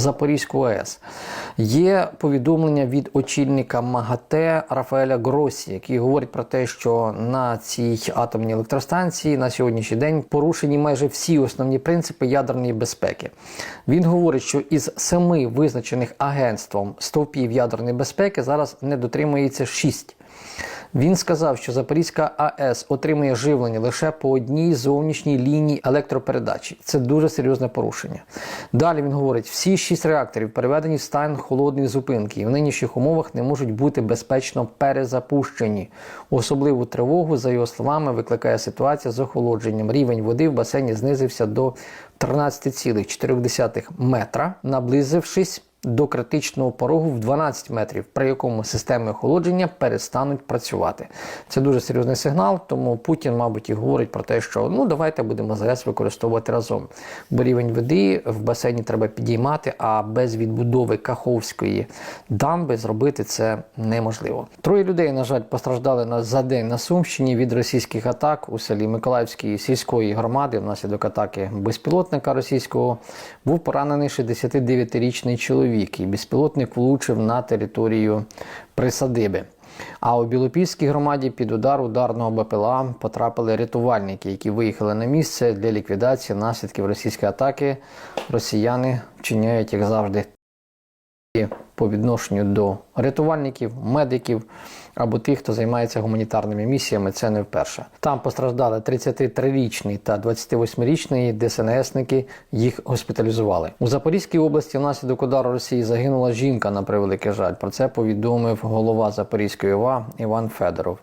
Запорізьку АЕС. Є повідомлення від очільника МАГАТЕ Рафаеля Гросі, який говорить про те, що на цій атомній електростанції на сьогоднішній день порушені майже всі основні принципи ядерної безпеки. Він говорить, що із семи визначених агентством стовпів ядерної безпеки зараз не дотримується шість. Він сказав, що Запорізька АЕС отримує живлення лише по одній зовнішній лінії електропередачі. Це дуже серйозне порушення. Далі він говорить, всі шість реакторів переведені в стан холодної зупинки і в нинішніх умовах не можуть бути безпечно перезапущені. Особливу тривогу, за його словами, викликає ситуація з охолодженням. Рівень води в басейні знизився до 13,4 метра, наблизившись до критичного порогу в 12 метрів, при якому системи охолодження перестануть працювати. Це дуже серйозний сигнал, тому Путін, мабуть, і говорить про те, що ну давайте будемо ЗАЕС використовувати разом. Бо рівень води в басейні треба підіймати, а без відбудови Каховської дамби зробити це неможливо. Троє людей, на жаль, постраждали на за день на Сумщині від російських атак у селі Миколаївської сільської громади. Внаслідок атаки безпілотника російського був поранений 69-річний чоловік чоловік, і безпілотник влучив на територію присадиби. А у Білопільській громаді під удар ударного БПЛА потрапили рятувальники, які виїхали на місце для ліквідації наслідків російської атаки. Росіяни вчиняють, як завжди, по відношенню до рятувальників, медиків або тих, хто займається гуманітарними місіями, це не вперше. Там постраждали 33-річний та 28-річний ДСНСники, їх госпіталізували. У Запорізькій області внаслідок удару Росії загинула жінка на превеликий жаль. Про це повідомив голова Запорізької ОВА Іван Федоров.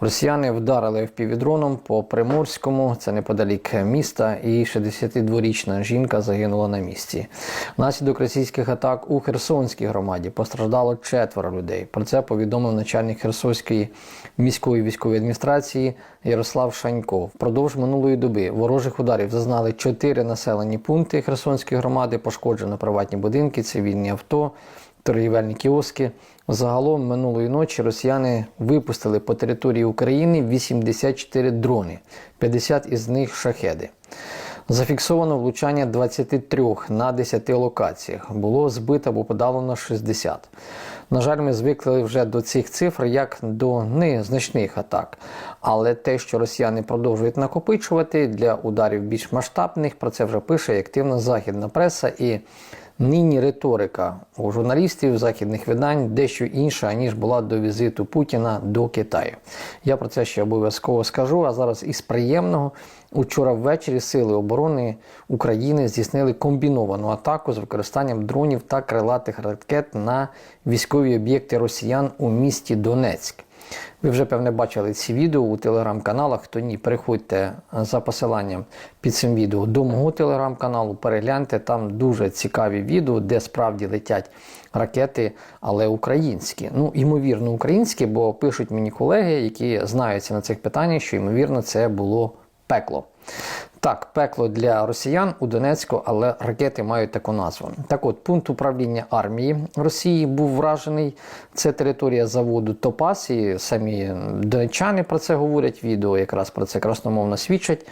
Росіяни вдарили впівдроном по Приморському, це неподалік міста, і 62-річна жінка загинула на місці. Внаслідок російських атак у Херсонській громаді постраждало четверо людей. Про це повідомив начальник Херсонської міської військової адміністрації Ярослав Шанько. Впродовж минулої доби ворожих ударів зазнали чотири населені пункти Херсонської громади, пошкоджено приватні будинки, цивільні авто, торгівельні кіоски. Загалом минулої ночі росіяни випустили по території України 84 дрони, 50 із них шахеди. Зафіксовано влучання 23 на 10 локаціях. Було збито або подалено 60. На жаль, ми звикли вже до цих цифр як до незначних атак. Але те, що росіяни продовжують накопичувати для ударів більш масштабних, про це вже пише і активна західна преса. І нині риторика у журналістів західних видань дещо інша, ніж була до візиту Путіна до Китаю. Я про це ще обов'язково скажу. А зараз із приємного. Учора ввечері Сили оборони України здійснили комбіновану атаку з використанням дронів та крилатих ракет на військові об'єкти росіян у місті Донецьк. Ви вже певне бачили ці відео у телеграм-каналах. Хто ні, переходьте за посиланням під цим відео до мого телеграм-каналу, перегляньте там дуже цікаві відео, де справді летять ракети, але українські. Ну, ймовірно, українські, бо пишуть мені колеги, які знаються на цих питаннях, що ймовірно це було пекло. Так, пекло для росіян у Донецьку, але ракети мають таку назву. Так от, пункт управління армії Росії був вражений. Це територія заводу Топас, і самі донеччани про це говорять. Відео якраз про це красномовно свідчать.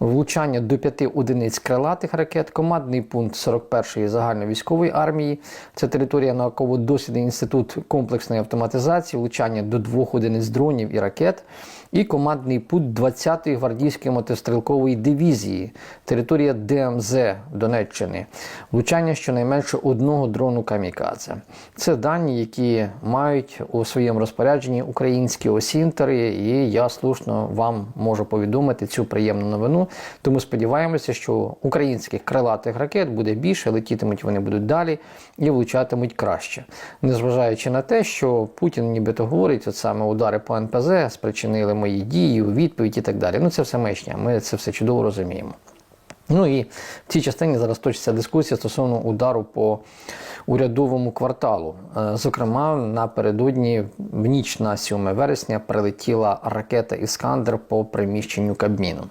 Влучання до п'яти одиниць крилатих ракет, командний пункт 41-ї загальновійськової армії. Це територія науково-дослідний інститут комплексної автоматизації, влучання до двох одиниць дронів і ракет. І командний пункт 20-ї гвардійської мотострілкової дивізії, територія ДМЗ Донеччини, влучання щонайменше одного дрону камікадзе. Це дані, які мають у своєму розпорядженні українські осінтери, і я слушно вам можу повідомити цю приємну новину. Тому сподіваємося, що українських крилатих ракет буде більше, летітимуть вони будуть далі і влучатимуть краще, незважаючи на те, що Путін нібито говорить, от саме удари по НПЗ спричинили мої дії, відповідь і так далі. Ну це все мечня. Ми це все чудово розуміємо. Ну і в цій частині зараз точиться дискусія стосовно удару по урядовому кварталу. Е, Зокрема, напередодні в ніч на 7 вересня прилетіла ракета Іскандер по приміщенню Кабміну.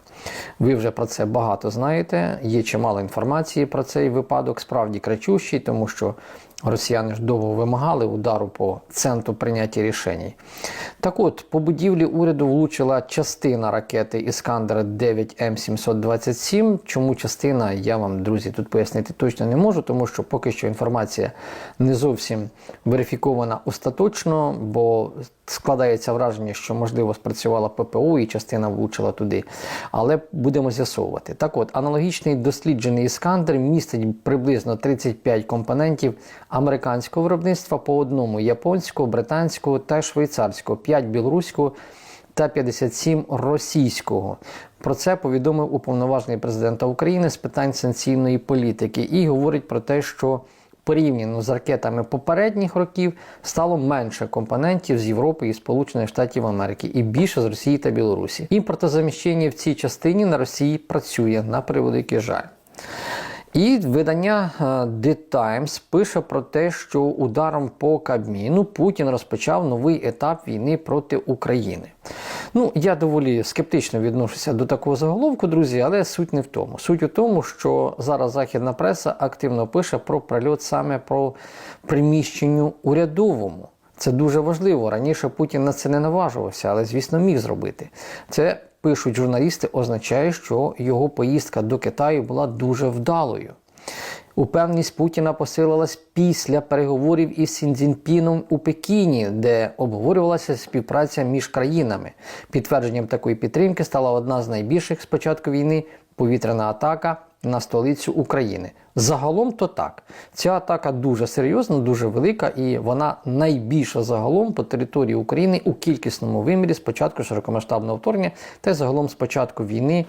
Ви вже про це багато знаєте. Є чимало інформації про цей випадок, справді кричущий, тому що Росіяни ж довго вимагали удару по центру прийняття рішень. Так от, по будівлі уряду влучила частина ракети Іскандер 9 М727. Чому чому частина, я вам, друзі, тут пояснити точно не можу, тому що поки що інформація не зовсім верифікована остаточно, бо складається враження, що можливо спрацювала ППО і частина влучила туди. Але будемо з'ясовувати. Так от, аналогічний досліджений іскандер містить приблизно 35 компонентів американського виробництва по одному японського, британського та швейцарського, 5 білоруського та 57 російського. Про це повідомив уповноважений президента України з питань санкційної політики і говорить про те, що порівняно з ракетами попередніх років стало менше компонентів з Європи і Сполучених Штатів Америки і більше з Росії та Білорусі. Імпортозаміщення в цій частині на Росії працює на превеликий жаль. І видання е, The Times пише про те, що ударом по Кабміну Путін розпочав новий етап війни проти України. Ну, я доволі скептично відношуся до такого заголовку, друзі, але суть не в тому. Суть у тому, що зараз західна преса активно пише про прильот саме про приміщенню урядовому. Це дуже важливо. Раніше Путін на це не наважувався, але, звісно, міг зробити. Це пишуть журналісти, означає, що його поїздка до Китаю була дуже вдалою. Упевненість Путіна посилилась після переговорів із Сінзінпіном у Пекіні, де обговорювалася співпраця між країнами. Підтвердженням такої підтримки стала одна з найбільших з початку війни повітряна атака на столицю України. Загалом то так. Ця атака дуже серйозна, дуже велика, і вона найбільша загалом по території України у кількісному вимірі з початку широкомасштабного вторгнення та й загалом з початку війни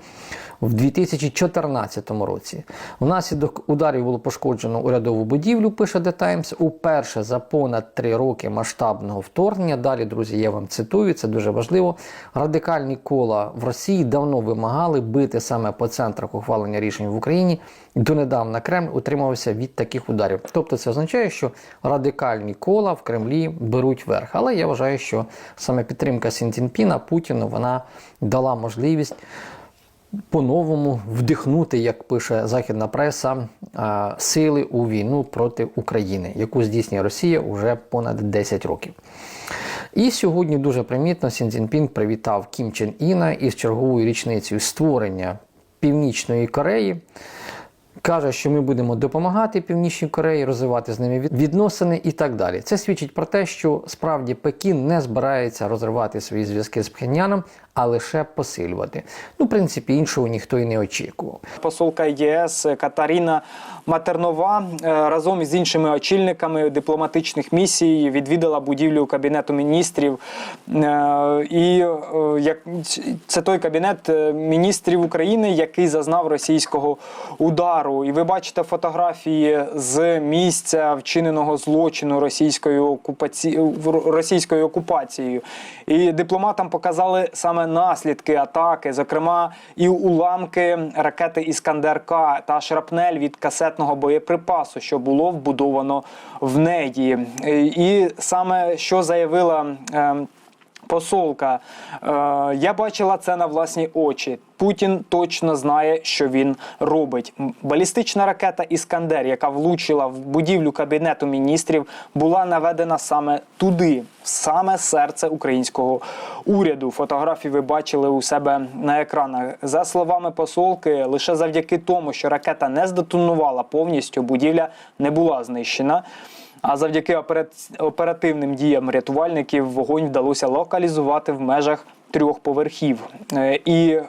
в 2014 році. Внаслідок ударів було пошкоджено урядову будівлю, пише The Times, уперше за понад три роки масштабного вторгнення. Далі, друзі, я вам цитую, це дуже важливо. Радикальні кола в Росії давно вимагали бити саме по центрах ухвалення рішень в Україні. Донедавна Кремль утримувався від таких ударів. Тобто це означає, що радикальні кола в Кремлі беруть верх. Але я вважаю, що саме підтримка Сінтінпіна Путіну вона дала можливість по-новому вдихнути, як пише західна преса, сили у війну проти України, яку здійснює Росія уже понад 10 років. І сьогодні дуже примітно Сін Цзіньпін привітав Кім Чен Іна із черговою річницею створення Північної Кореї. Каже, що ми будемо допомагати Північній Кореї, розвивати з ними від- відносини і так далі. Це свідчить про те, що справді Пекін не збирається розривати свої зв'язки з Пхеньяном, а лише посилювати. Ну, в принципі, іншого ніхто і не очікував. Посолка ЄС Катаріна Матернова е, разом із іншими очільниками дипломатичних місій відвідала будівлю кабінету міністрів. Е, І е, як це той кабінет міністрів України, який зазнав російського удару. І ви бачите фотографії з місця вчиненого злочину російською окупаці... російською окупацією. І дипломатам показали саме наслідки атаки, зокрема, і уламки ракети Іскандер-К та шрапнель від касетного боєприпасу, що було вбудовано в неї. Е, І саме що заявила. Посолка, е, я бачила це на власні очі. Путін точно знає, що він робить. Балістична ракета Іскандер, яка влучила в будівлю кабінету міністрів, була наведена саме туди, в саме серце українського уряду. Фотографії ви бачили у себе на екранах. За словами посолки, лише завдяки тому, що ракета не здетонувала повністю, будівля не була знищена. А завдяки операт- оперативним діям рятувальників вогонь вдалося локалізувати в межах трьох поверхів. Е, І е,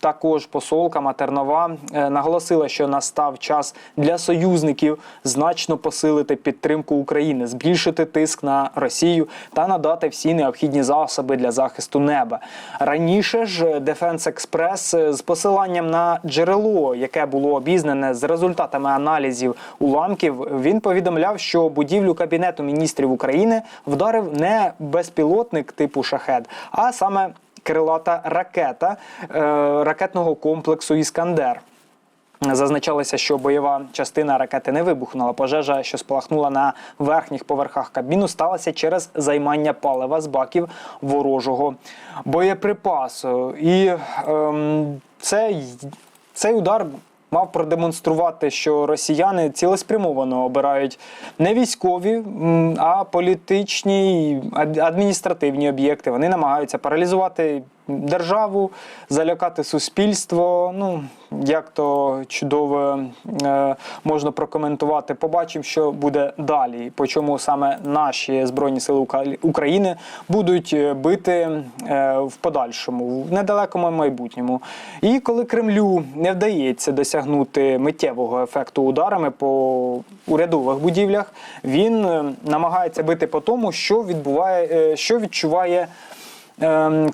також посолка Матернова е, наголосила, що настав час для союзників значно посилити підтримку України, збільшити тиск на Росію та надати всі необхідні засоби для захисту неба. Раніше ж Defense Express е, з посиланням на джерело, яке було обізнане з результатами аналізів уламків, він повідомляв, що будівлю кабінету міністрів України вдарив не безпілотник типу шахет, а саме крилата ракета е, ракетного комплексу Іскандер. Зазначалося, що бойова частина ракети не вибухнула. Пожежа, що спалахнула на верхніх поверхах кабіну, сталася через займання палива з баків ворожого боєприпасу. І ем, цей, цей удар мав продемонструвати, що росіяни цілеспрямовано обирають не військові, а політичні ад- адміністративні об'єкти. Вони намагаються паралізувати державу, залякати суспільство. Ну, як то чудово е, можна прокоментувати. Побачимо, що буде далі. По чому саме наші Збройні Сили України будуть е, бити е, в подальшому, в недалекому майбутньому. І коли Кремлю не вдається досягнути миттєвого ефекту ударами по урядових будівлях, він намагається бити по тому, що відбуває, що відчуває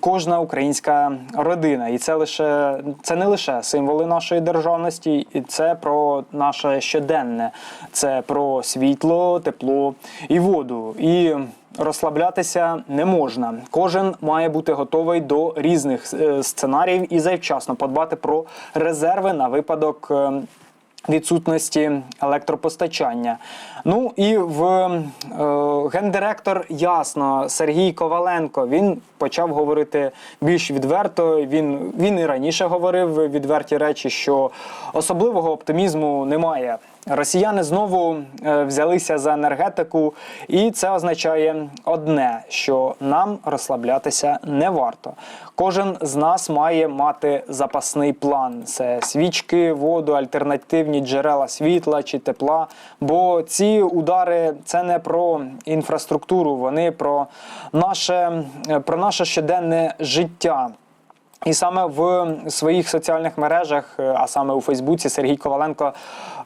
кожна українська родина. І це лише це не лише символи нашої державності, і це про наше щоденне, це про світло, тепло і воду. І розслаблятися не можна. Кожен має бути готовий до різних е, сценаріїв і завчасно подбати про резерви на випадок. Відсутності електропостачання. Ну і в е, гендиректор ясно Сергій Коваленко він почав говорити більш відверто. Він, він і раніше говорив відверті речі, що особливого оптимізму немає. Росіяни знову е, взялися за енергетику, і це означає одне: що нам розслаблятися не варто. Кожен з нас має мати запасний план: це свічки, воду, альтернативні джерела світла чи тепла. Бо ці удари це не про інфраструктуру, вони про наше, е, про наше щоденне життя. І саме в своїх соціальних мережах, е, а саме у Фейсбуці, Сергій Коваленко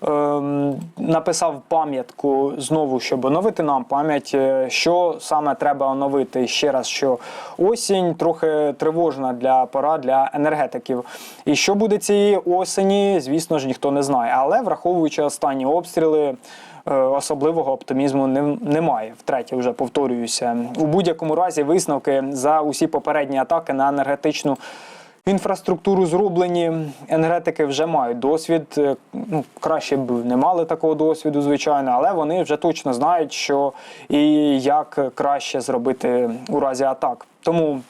ем, написав пам'ятку знову, щоб оновити нам пам'ять, е, що саме треба оновити. Ще раз, що осінь трохи тривожна для пора для енергетиків. І що буде цієї осені, звісно ж, ніхто не знає. Але враховуючи останні обстріли. Е, Особливого оптимізму не- немає. Втретє, вже повторююся. У будь-якому разі висновки за усі попередні атаки на енергетичну інфраструктуру зроблені. Енергетики вже мають досвід. Е, Ну, краще б не мали такого досвіду, звичайно, але вони вже точно знають, що і як краще зробити у разі атак. Тому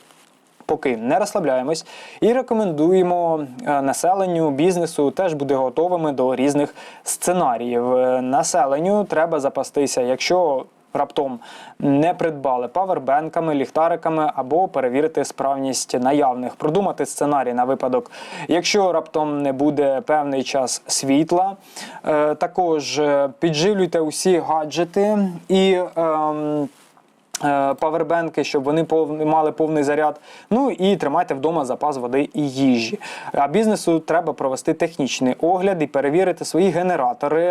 поки не розслабляємось і рекомендуємо е, населенню, бізнесу теж бути готовими до різних сценаріїв. Е, Населенню треба запастися, якщо раптом не придбали павербенками, ліхтариками або перевірити справність наявних, продумати сценарій на випадок, якщо раптом не буде певний час світла. Е, Також підживлюйте усі гаджети і. ем, павербенки, щоб вони мали повний заряд. Ну і тримайте вдома запас води і їжі. А бізнесу треба провести технічний огляд і перевірити свої генератори